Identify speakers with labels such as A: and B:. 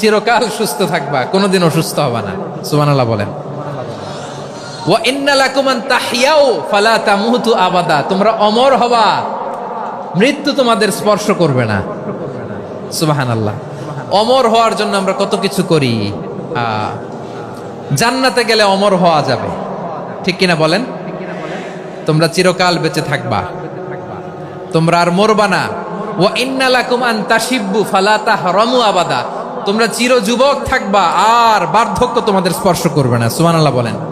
A: চিরকাল সুস্থ থাকবা কোনোদিন অসুস্থ হবা না। সুবহানাল্লাহ বলেন। আবাদা। তোমরা অমর মৃত্যু তোমাদের স্পর্শ করবে না। সুবহানাল্লাহ। অমর হওয়ার জন্য আমরা কত কিছু করি। জান্নাতে গেলে অমর হওয়া যাবে। ঠিক কিনা বলেন? তোমরা চিরকাল বেঁচে থাকবা। তোমরা আর মরবা না। ও ইন্নালাকুম আন তাসিব্বু ফালা তাহরামু আবাদা। তোমরা চির যুবক থাকবা আর বার্ধক্য তোমাদের স্পর্শ করবে না। সুমান আল্লাহ বলেন।